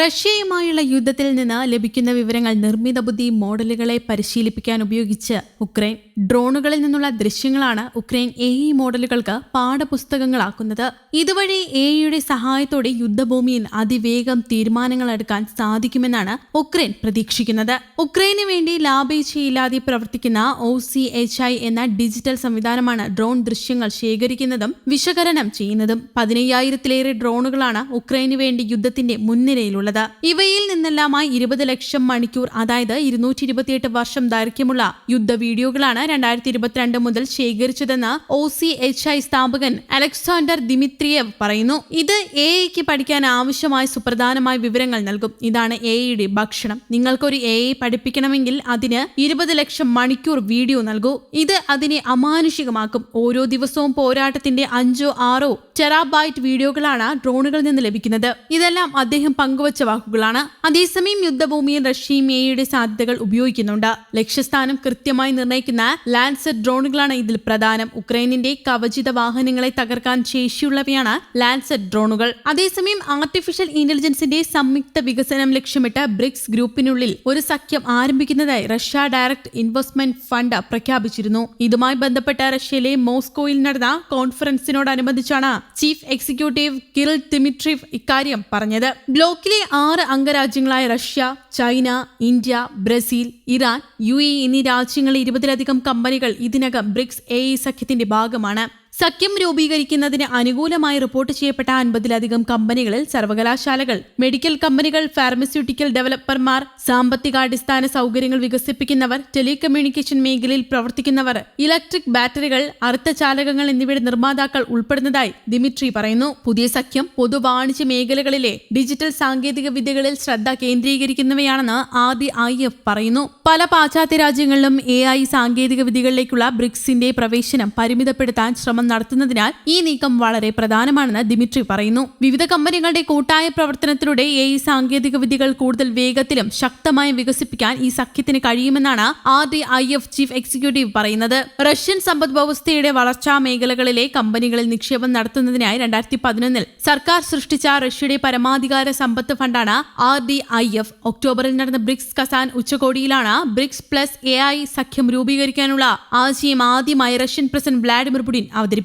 റഷ്യയുമായുള്ള യുദ്ധത്തിൽ നിന്ന് ലഭിക്കുന്ന വിവരങ്ങൾ നിർമ്മിത ബുദ്ധി മോഡലുകളെ പരിശീലിപ്പിക്കാൻ ഉപയോഗിച്ച് ഉക്രൈൻ. ഡ്രോണുകളിൽ നിന്നുള്ള ദൃശ്യങ്ങളാണ് ഉക്രൈൻ എ ഇ മോഡലുകൾക്ക് പാഠപുസ്തകങ്ങളാക്കുന്നത്. ഇതുവഴി എ ഇയുടെ സഹായത്തോടെ യുദ്ധഭൂമിയിൽ അതിവേഗം തീരുമാനങ്ങൾ എടുക്കാൻ സാധിക്കുമെന്നാണ് ഉക്രൈൻ പ്രതീക്ഷിക്കുന്നത്. ഉക്രൈന് വേണ്ടി ലാഭേച്ഛയില്ലാതെ പ്രവർത്തിക്കുന്ന ഒ സി എച്ച് ഐ എന്ന ഡിജിറ്റൽ സംവിധാനമാണ് ഡ്രോൺ ദൃശ്യങ്ങൾ ശേഖരിക്കുന്നതും വിശകലനം ചെയ്യുന്നതും. പതിനയ്യായിരത്തിലേറെ ഡ്രോണുകളാണ് ഉക്രൈന് വേണ്ടി യുദ്ധത്തിന്റെ മുൻനിരയിലുള്ളത്. ഇവയിൽ നിന്നെല്ലാമായി ഇരുപത് ലക്ഷം മണിക്കൂർ അതായത് ഇരുന്നൂറ്റി ഇരുപത്തിയെട്ട് വർഷം ദൈർഘ്യമുള്ള യുദ്ധ വീഡിയോകളാണ് രണ്ടായിരത്തി ഇരുപത്തിരണ്ട് മുതൽ ശേഖരിച്ചതെന്ന് ഒ സി എച്ച് ഐ സ്ഥാപകൻ അലക്സാണ്ടർ ദിമിത്രിയേവ് പറയുന്നു. ഇത് എ ഐക്ക് പഠിക്കാൻ ആവശ്യമായ സുപ്രധാനമായ വിവരങ്ങൾ നൽകും. ഇതാണ് എ ഐയുടെ ഭക്ഷണം. നിങ്ങൾക്കൊരു എ ഐ പഠിപ്പിക്കണമെങ്കിൽ അതിന് ഇരുപത് ലക്ഷം മണിക്കൂർ വീഡിയോ നൽകൂ. ഇത് അതിനെ അമാനുഷികമാക്കും. ഓരോ ദിവസവും പോരാട്ടത്തിന്റെ അഞ്ചോ ആറോ ടെറാബൈറ്റ് വീഡിയോകളാണ് ഡ്രോണുകളിൽ നിന്ന് ലഭിക്കുന്നത്. ഇതെല്ലാം അദ്ദേഹം പങ്കുവച്ച വാക്കുകളാണ്. അതേസമയം യുദ്ധഭൂമിയിൽ റഷ്യയും എയുടെ സാധ്യതകൾ ഉപയോഗിക്കുന്നുണ്ട്. ലക്ഷ്യസ്ഥാനം കൃത്യമായി നിർണയിക്കുന്ന ലാൻസർ ഡ്രോണുകളാണ് ഇതിൽ പ്രധാനം. ഉക്രൈനിന്റെ കവചിത വാഹനങ്ങളെ തകർക്കാൻ ശേഷിയുള്ളവയാണ് ലാൻസർ ഡ്രോണുകൾ. അതേസമയം ആർട്ടിഫിഷ്യൽ ഇന്റലിജൻസിന്റെ സംയുക്ത വികസനം ലക്ഷ്യമിട്ട് ബ്രിക്സ് ഗ്രൂപ്പിനുള്ളിൽ ഒരു സഖ്യം ആരംഭിക്കുന്നതായി റഷ്യ ഡയറക്ട് ഇൻവെസ്റ്റ്മെന്റ് ഫണ്ട് പ്രഖ്യാപിച്ചിരുന്നു. ഇതുമായി ബന്ധപ്പെട്ട റഷ്യയിലെ മോസ്കോയിൽ നടന്ന കോൺഫറൻസിനോടനുബന്ധിച്ചാണ് ചീഫ് എക്സിക്യൂട്ടീവ് കിറിൽ തിമിട്രീവ് ഇക്കാര്യം പറഞ്ഞത്. ബ്ലോക്കിലെ ആറ് അംഗരാജ്യങ്ങളായ Russia China India Brazil Iran U A എന്നീ രാജ്യങ്ങളിലെ ഇരുപതിലധികം കമ്പനികൾ ഇതിനകം ബ്രിക്സ് എ സഖ്യത്തിന്റെ ഭാഗമാണ്. സഖ്യം രൂപീകരിക്കുന്നതിന് അനുകൂലമായി റിപ്പോർട്ട് ചെയ്യപ്പെട്ട അൻപതിലധികം കമ്പനികളിൽ സർവകലാശാലകൾ മെഡിക്കൽ കമ്പനികൾ ഫാർമസ്യൂട്ടിക്കൽ ഡെവലപ്പർമാർ സാമ്പത്തികാടിസ്ഥാന സൗകര്യങ്ങൾ വികസിപ്പിക്കുന്നവർ ടെലികമ്മ്യൂണിക്കേഷൻ മേഖലയിൽ പ്രവർത്തിക്കുന്നവർ ഇലക്ട്രിക് ബാറ്ററികൾ അർത്ഥചാലകങ്ങൾ എന്നിവയുടെ നിർമ്മാതാക്കൾ ഉൾപ്പെടുന്നതായി ദിമിട്രി പറയുന്നു. പുതിയ സഖ്യം പൊതു വാണിജ്യ മേഖലകളിലെ ഡിജിറ്റൽ സാങ്കേതിക വിദ്യകളിൽ ശ്രദ്ധ കേന്ദ്രീകരിക്കുന്നവയാണെന്ന് ആദി ഐ എഫ് പറയുന്നു. പല പാശ്ചാത്യ രാജ്യങ്ങളിലും എ ഐ സാങ്കേതിക വിദ്യകളിലേക്കുള്ള ബ്രിക്സിന്റെ പ്രവേശനം പരിമിതപ്പെടുത്താൻ ശ്രമം നടത്തുന്നതിനാൽ ഈ നീക്കം വളരെ പ്രധാനമാണെന്ന് ദിമിട്രി പറയുന്നു. വിവിധ കമ്പനികളുടെ കൂട്ടായ പ്രവർത്തനത്തിലൂടെ എ ഇ സാങ്കേതിക വിദ്യകൾ കൂടുതൽ വേഗത്തിലും ശക്തമായും വികസിപ്പിക്കാൻ ഈ സഖ്യത്തിന് കഴിയുമെന്നാണ് R D I F chief executive പറയുന്നത്. റഷ്യൻ സമ്പദ് വ്യവസ്ഥയുടെ വളർച്ചാ മേഖലകളിലെ കമ്പനികളിൽ നിക്ഷേപം നടത്തുന്നതിനായി രണ്ടായിരത്തി പതിനൊന്നിൽ സർക്കാർ സൃഷ്ടിച്ച റഷ്യയുടെ പരമാധികാര സമ്പത്ത് ഫണ്ടാണ് ആർ ഡി ഐ എഫ്. ഒക്ടോബറിൽ നടന്ന ബ്രിക്സ് കസാൻ ഉച്ചകോടിയിലാണ് ബ്രിക്സ് പ്ലസ് എ ഐ സഖ്യം രൂപീകരിക്കാനുള്ള ആശയം ആദ്യമായി റഷ്യൻ പ്രസിഡന്റ് വ്ളാഡിമിർ പുടിൻ അവതരിപ്പിച്ചത്.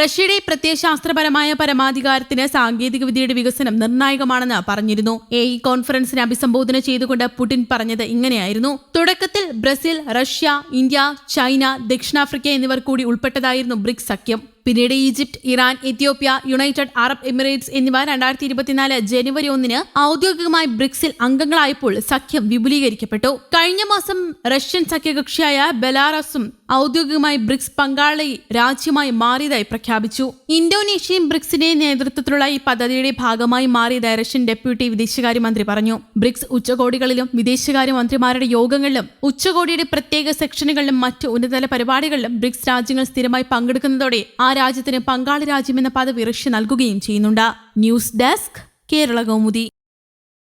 റഷ്യയുടെ പ്രത്യയശാസ്ത്രപരമായ പരമാധികാരത്തിന് സാങ്കേതിക വിദ്യയുടെ വികസനം നിർണായകമാണെന്ന് പറഞ്ഞിരുന്നു. എ ഇ കോൺഫറൻസിനെ അഭിസംബോധന ചെയ്തുകൊണ്ട് പുടിൻ പറഞ്ഞത് ഇങ്ങനെയായിരുന്നു. തുടക്കത്തിൽ ബ്രസീൽ റഷ്യ ഇന്ത്യ ചൈന ദക്ഷിണാഫ്രിക്ക എന്നിവർ കൂടി ഉൾപ്പെട്ടതായിരുന്നു ബ്രിക്സ് സഖ്യം. പിന്നീട് Egypt Iran Ethiopia United Arab Emirates എന്നിവ രണ്ടായിരത്തി ഇരുപത്തിനാല് ജനുവരി ഒന്നിന് ഔദ്യോഗികമായി ബ്രിക്സിൽ അംഗങ്ങളായപ്പോൾ സഖ്യം വിപുലീകരിക്കപ്പെട്ടു. കഴിഞ്ഞ മാസം റഷ്യൻ സഖ്യകക്ഷിയായ ബെലാറസും ഔദ്യോഗികമായി ബ്രിക്സ് പങ്കാളി രാജ്യമായി മാറിയതായി പ്രഖ്യാപിച്ചു. ഇന്തോനേഷ്യയും ബ്രിക്സിന്റെ നേതൃത്വത്തിലുള്ള ഈ പദ്ധതിയുടെ ഭാഗമായി മാറിയതായി റഷ്യൻ ഡെപ്യൂട്ടി വിദേശകാര്യമന്ത്രി പറഞ്ഞു. ബ്രിക്സ് ഉച്ചകോടികളിലും വിദേശകാര്യമന്ത്രിമാരുടെ യോഗങ്ങളിലും ഉച്ചകോടിയുടെ പ്രത്യേക സെക്ഷനുകളിലും മറ്റ് ഉന്നതതല പരിപാടികളിലും ബ്രിക്സ് രാജ്യങ്ങൾ സ്ഥിരമായി പങ്കെടുക്കുന്നതോടെ രാജ്യത്തിന് പങ്കാളി രാജ്യമെന്ന പദവി റഷ്യ നൽകുകയും ചെയ്യുന്നുണ്ട്. News desk Kerala Kaumudi.